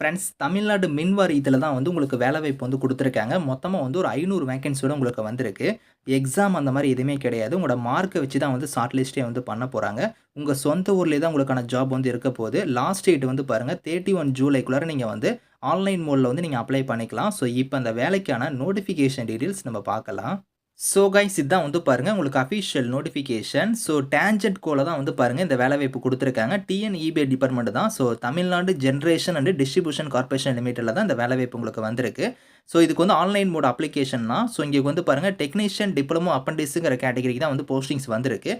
Friends Tamil Nadu மின் வாரியத்தில் தான் வந்து உங்களுக்கு வேலைவாய்ப்பு வந்து கொடுத்துருக்காங்க. மொத்தமாக வந்து ஒரு ஐநூறு வேகன்சியோட உங்களுக்கு வந்திருக்கு. எக்ஸாம் அந்த மாதிரி எதுவுமே கிடையாது. உங்களோட மார்க்கை வச்சு தான் வந்து ஷார்ட் லிஸ்ட்டே வந்து பண்ண போகிறாங்க உங்கள் சொந்த ஊர்லேயே தான் உங்களுக்கான ஜாப் வந்து இருக்க போகுது. லாஸ்ட் டேட் வந்து பாருங்கள் தேர்ட்டி ஒன் ஜூலைக்குள்ளார நீங்கள் வந்து ஆன்லைன் மோடில் வந்து நீங்கள் அப்ளை பண்ணிக்கலாம். ஸோ இப்போ அந்த வேலைக்கான நோட்டிஃபிகேஷன் டீட்டெயில்ஸ் நம்ம பார்க்கலாம். ஸோ கைஸ் இதுதான் வந்து பாருங்கள் உங்களுக்கு அஃபிஷியல் நோட்டிஃபிகேஷன் ஸோ டேஞ்சட் கோல தான் வந்து பாருங்கள் இந்த வேலைவாய்ப்பு கொடுத்துருக்காங்க. டிஎன்இபே டிபார்ட்மெண்ட் தான். So Tamil Nadu generation and distribution corporation லிமிட்டில் தான் இந்த வேலைவாய்ப்பு உங்களுக்கு வந்திருக்கு. ஸோ இதுக்கு வந்து ஆன்லைன் மோட் அப்ளிகேஷன் தான் ஸோ இங்கே வந்து பாருங்கள் டெக்னீஷியன் டிப்ளமோ அப்பண்டிஸுங்கிற கேட்டகரிக்கு தான் வந்து போஸ்டிங்ஸ் வந்திருக்கு.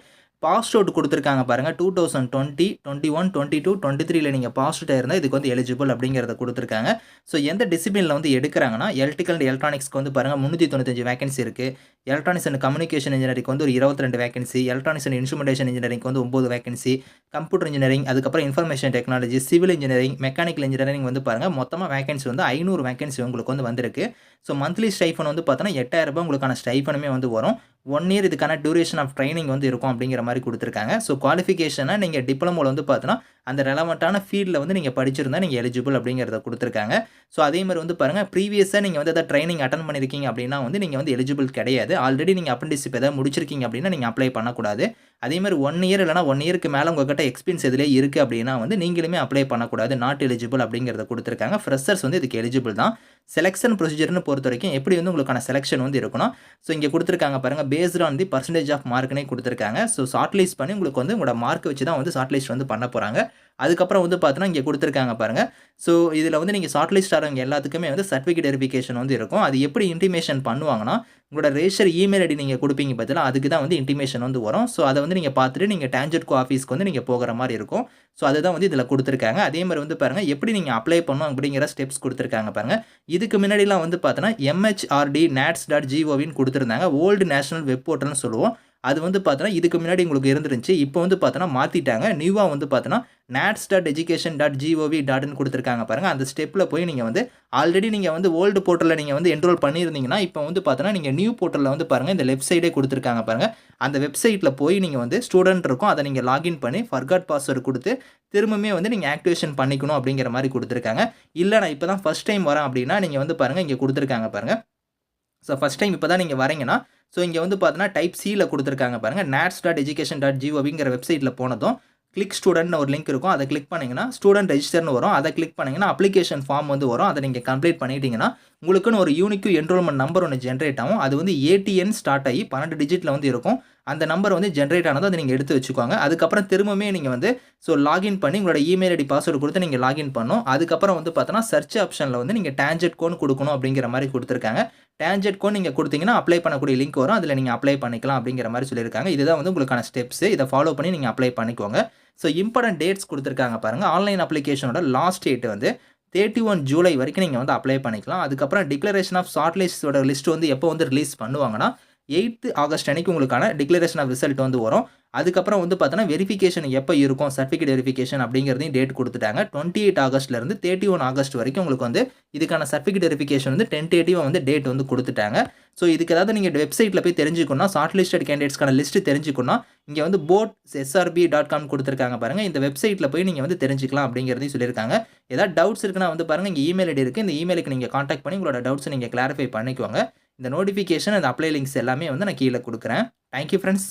பாஸ் அவுட் கொடுத்துருக்காங்க பாருங்கள் two thousand twenty twenty one twenty two twenty த்ரீல நீங்கள் பாஸ் அவுட் இருந்தால் இதுக்கு வந்து எலிஜிபிள் அப்படிங்கிறத கொடுத்துருக்காங்க. ஸோ எந்த டிசிப்ளினில் வந்து எடுக்கிறாங்கன்னா எலக்ட்ரிக்கல் அண்ட் எலக்ட்ரானிக்ஸ்க்கு வந்து பாருங்கள் முந்நூற்றி தொண்ணூத்தஞ்சு வேகன்சி இருக்குது எலக்ட்ரானிக்ஸ் அண்ட் கம்யூனிகேஷன் இன்ஜினியரிங் வந்து ஒரு இருபத்தி ரெண்டு vacancy electronics and instrumentation engineering வந்து ஒம்பது வேகன்சி கம்ப்யூட்டர் இன்ஜினியரிங் அதுக்கப்புறம் information technology civil engineering mechanical engineering வந்து பாருங்கள் மொத்தமாக வேகன்சி வந்து ஐநூறு வேகன்சி உங்களுக்கு வந்து வந்திருக்கு. ஸோ மந்த்லி ஸ்டைஃபன் வந்து பார்த்தோன்னா எட்டாயிரம் ரூபாய் உங்களுக்கான ஸ்டைஃபனுமே வந்து வரும். ஒன் இயர் இதுக்கான டியூரேஷன் ஆஃப் ட்ரைனிங் வந்து இருக்கும் அப்படிங்கிற மாதிரி கொடுத்துருக்காங்க. ஸோ குவாலிஃபிகேஷனை நீங்கள் டிப்ளமோவில் வந்து பார்த்தோன்னா அந்த ரெலவெண்ட்டான ஃபீல்டில் வந்து நீங்கள் படிச்சிருந்தா நீங்கள் எலிஜிபிள் அப்படிங்கிறத கொடுத்துருக்காங்க. ஸோ அதே மாதிரி வந்து பாருங்கள் ப்ரீவியஸாக நீங்கள் வந்து எதாவது ட்ரைனிங் அட்டன் பண்ணியிருக்கீங்க அப்படின்னா வந்து நீங்கள் வந்து எலிஜிபிள் கிடையாது. ஆல்ரெடி நீங்கள் அப்ரெண்டிஸ்ஷிப் எதாவது முடிச்சிருக்கீங்க அப்படின்னா நீங்கள் அப்ளை பண்ணக்கூடாது. அதே மாதிரி ஒன் இயர் இல்லைனா ஒன் இயருக்கு மேலே உங்கள்கிட்ட எக்ஸ்பீரியன்ஸ் எதுலேயே இருக்குது அப்படின்னா வந்து நீங்களுமே அப்ளை பண்ணக்கூடாது. நாட் எலிஜிபிள் அப்படிங்கிறத கொடுத்துருக்காங்க. ஃப்ரெஷர்ஸ் வந்து இதுக்கு எலிஜிபிள் தான். செலெக்ஷன் ப்ரொசீஜர்னு பொறுத்த வரைக்கும் எப்படி வந்து உங்களுக்கான செலெக்ஷன் வந்து இருக்கணும். ஸோ இங்கே கொடுத்துருக்காங்க பாருங்கள் based on the percentage of மார்க்னே கொடுத்துருக்காங்க. ஸோ ஷார்ட் லிஸ்ட் பண்ணி உங்களுக்கு வந்து உங்களோட மார்க் வச்சு தான் வந்து ஷார்ட் லிஸ்ட் வந்து பண்ண போகிறாங்க அதுக்கப்புறம் வந்து பார்த்தோன்னா இங்கே கொடுத்துருக்காங்க பாருங்கள் ஸோ இதில் வந்து நீங்கள் ஷார்ட் லிஸ்ட் ஆகிறவங்க எல்லாத்துக்குமே வந்து சர்டிஃபிகேட் வெரிஃபிகேஷன் வந்து இருக்கும். அது எப்படி இன்டிமேஷன் பண்ணுவாங்கன்னா உங்களோட ரேஷர் இமெயில் ஐடி நீங்கள் கொடுப்பீங்க பார்த்தீங்களா? அதுக்கு தான் வந்து இன்டிமேஷன் வந்து வரும். ஸோ அதை வந்து நீங்கள் பார்த்துட்டு நீங்கள் டேஞ்சட்கோ ஆஃபீஸ்க்கு வந்து நீங்கள் போகிற மாதிரி இருக்கும். ஸோ அதுதான் வந்து இதில் கொடுத்துருக்காங்க. அதே மாதிரி வந்து பாருங்கள் எப்படி நீங்கள் அப்ளை பண்ணணும் அப்படிங்கிற ஸ்டெப்ஸ் கொடுத்துருக்காங்க பாருங்கள் இதுக்கு முன்னாடிலாம் வந்து பார்த்தோன்னா எம்ஹெச்ஆர்டி நேட்ஸ் டாட் ஜிஓவின்னு கொடுத்துருந்தாங்க. ஓல்டு நேஷனல் வெப் போர்ட்டல்னு சொல்லுவோம். அது வந்து பார்த்தோன்னா இதுக்கு முன்னாடி உங்களுக்கு இருந்துருந்துச்சு. இப்போ வந்து பார்த்தோன்னா மாற்றிட்டாங்க நியூவாக வந்து பார்த்தோன்னா NATS dot education dot GOV டாட்னு கொடுத்துருக்காங்க. பாருங்கள் அந்த ஸ்டெப்பில் போய் நீங்கள் வந்து ஆல்ரெடி நீங்கள் வந்து ஓல்டு போர்ட்டலில் நீங்கள் வந்து என்ரோல் பண்ணியிருந்தீங்கன்னா இப்போ வந்து பார்த்தோன்னா நீங்கள் நியூ போர்ட்டலில் வந்து பாருங்கள் இந்த லெஃப்ட் சைடே கொடுத்துருக்காங்க பாருங்கள் அந்த வெப்சைட்டில் போய் நீங்கள் வந்து ஸ்டூடெண்ட் இருக்கும் அதை நீங்கள் லாகின் பண்ணி ஃபர்காட் பாஸ்வேர்டு கொடுத்து திரும்பவுமே வந்து நீங்கள் ஆக்டிவேஷன் பண்ணிக்கணும் அப்படிங்கிற மாதிரி கொடுத்துருக்காங்க. இல்லை நான் இப்போ தான் ஃபஸ்ட் டைம் வரேன் அப்படின்னா நீங்கள் வந்து பாருங்கள் இங்கே கொடுத்துருக்காங்க பாருங்கள் ஸோ ஃபஸ்ட் டைம் இப்போ தான் நீங்கள் வரீங்கன்னா ஸோ இங்கே வந்து பார்த்தீங்கன்னா டைப் சியில் கொடுத்துருக்காங்க பாருங்கள் நேட்ஸ் டாட் எஜுகேஷன் டாட் ஜிஓவிங்கிற வெப்சைட்டில் போனதும் கிளிக் ஸ்டூடெண்ட்னு ஒரு லிங்க் இருக்கும். அதை கிளிக் பண்ணிங்கன்னா ஸ்டூடெண்ட் ரெஜிஸ்டர்னு வரும். அதை கிளிக் பண்ணிங்கன்னா அப்ளிகேஷன் ஃபார்ம் வந்து வரும். அதை நீங்கள் கம்ப்ளீட் பண்ணிட்டீங்கன்னா உங்களுக்குன்னு ஒரு யூனிக்கு என்ரோல்மெண்ட் நம்பர் ஒன்று ஜென்ரேட் ஆகும். அது வந்து ஏடிஎன் ஸ்டார்ட் ஆகி பன்னெண்டு டிஜிட்டில் வந்து இருக்கும். அந்த நம்பர் வந்து ஜென்ரேட் ஆனதும் அதை நீங்கள் எடுத்து வச்சுக்கோங்க. அதுக்கப்புறம் திரும்பவுமே நீங்கள் வந்து ஸோ லாகின் பண்ணி உங்களோட இமெயில் ஐடி பாஸ்வேர்டு கொடுத்து நீங்கள் லாகின் பண்ணணும். அதுக்கப்புறம் வந்து பார்த்தோன்னா சர்ச் ஆப்ஷனில் வந்து நீங்கள் டேஞ்சட் கோன் கொடுக்கணும் அப்படிங்கிற மாதிரி கொடுத்துருக்காங்க. டேஞ்சட் கோன் நீங்கள் கொடுத்தீங்கன்னா அப்ளை பண்ணக்கூடிய லிங்க் வரும். அதில் நீங்கள் அப்ளை பண்ணிக்கலாம் அப்படிங்கிற மாதிரி சொல்லியிருக்காங்க. இதுதான் வந்து உங்களுக்கான ஸ்டெப்ஸ் இதை ஃபாலோ பண்ணி நீங்கள் அப்ளை பண்ணிக்கோங்க. ஸோ இம்பார்ட்டன்ட் டேட்ஸ் கொடுத்துருக்காங்க பாருங்கள் ஆன்லைன் அப்ளிகேஷனோட லாஸ்ட் டேட் வந்து தேர்ட்டி ஒன் ஜூலை வரைக்கும் நீங்கள் வந்து அப்ளை பண்ணிக்கலாம். அதுக்கப்புறம் டிக்ளரேஷன் ஆஃப் ஷார்ட் லிஸ்ட்டோட லிஸ்ட் வந்து எப்போ வந்து ரிலீஸ் பண்ணுவாங்கன்னா எயித்து ஆகஸ்ட் அன்னைக்கு உங்களுக்கான டிக்ளரேஷன் ஆஃப் ரிசல்ட் வந்து வரும். அதுக்கப்புறம் வந்து பார்த்தோன்னா வெரிஃபிகேஷன் எப்போ இருக்கும் சர்டிஃபிகேட் வெரிஃபிகேஷன் அப்படிங்கிறதையும் டேட் கொடுத்துட்டாங்க. டுவெண்ட்டி எயிட் ஆகஸ்ட்லேருந்து தேர்ட்டி ஒன் ஆகஸ்ட் வரைக்கும் உங்களுக்கு வந்து இதுக்கான சர்டிஃபிகேட் வெரிஃபிகேஷன் வந்து டென்டேட்டிவாக வந்து டேட் வந்து கொடுத்துட்டாங்க. ஸோ இதுக்கு ஏதாவது நீங்கள் வெப்சைட்டில் போய் தெரிஞ்சுக்கணும் ஷார்ட் லிஸ்டட் கேண்டிடேட்ஸ்க்கான லிஸ்ட்டு தெரிஞ்சுக்கணும் இங்கே வந்து போட் எஸ்ஆர்பி டாட் காம் கொடுத்துருக்காங்க பாருங்கள் இந்த வெப்சைட்டில் போய் நீங்கள் வந்து தெரிஞ்சுக்கலாம் அப்படிங்கிறதையும் சொல்லியிருக்காங்க. ஏதாவது டவுட்ஸ் இருக்குன்னா வந்து பாருங்கள் இங்கே இமெயில் ஐடி இருக்குது இந்த இமெயிலுக்கு நீங்கள் காண்டாக்ட் பண்ணி உங்களோட டவுட்ஸை நீங்கள் கிளாரிஃபை பண்ணிக்கோங்க. இந்த நோட்டிஃபிகேஷன் அந்த அப்ளை லிங்க்ஸ் எல்லாமே வந்து நான் கீழே கொடுக்குறேன். Thank you friends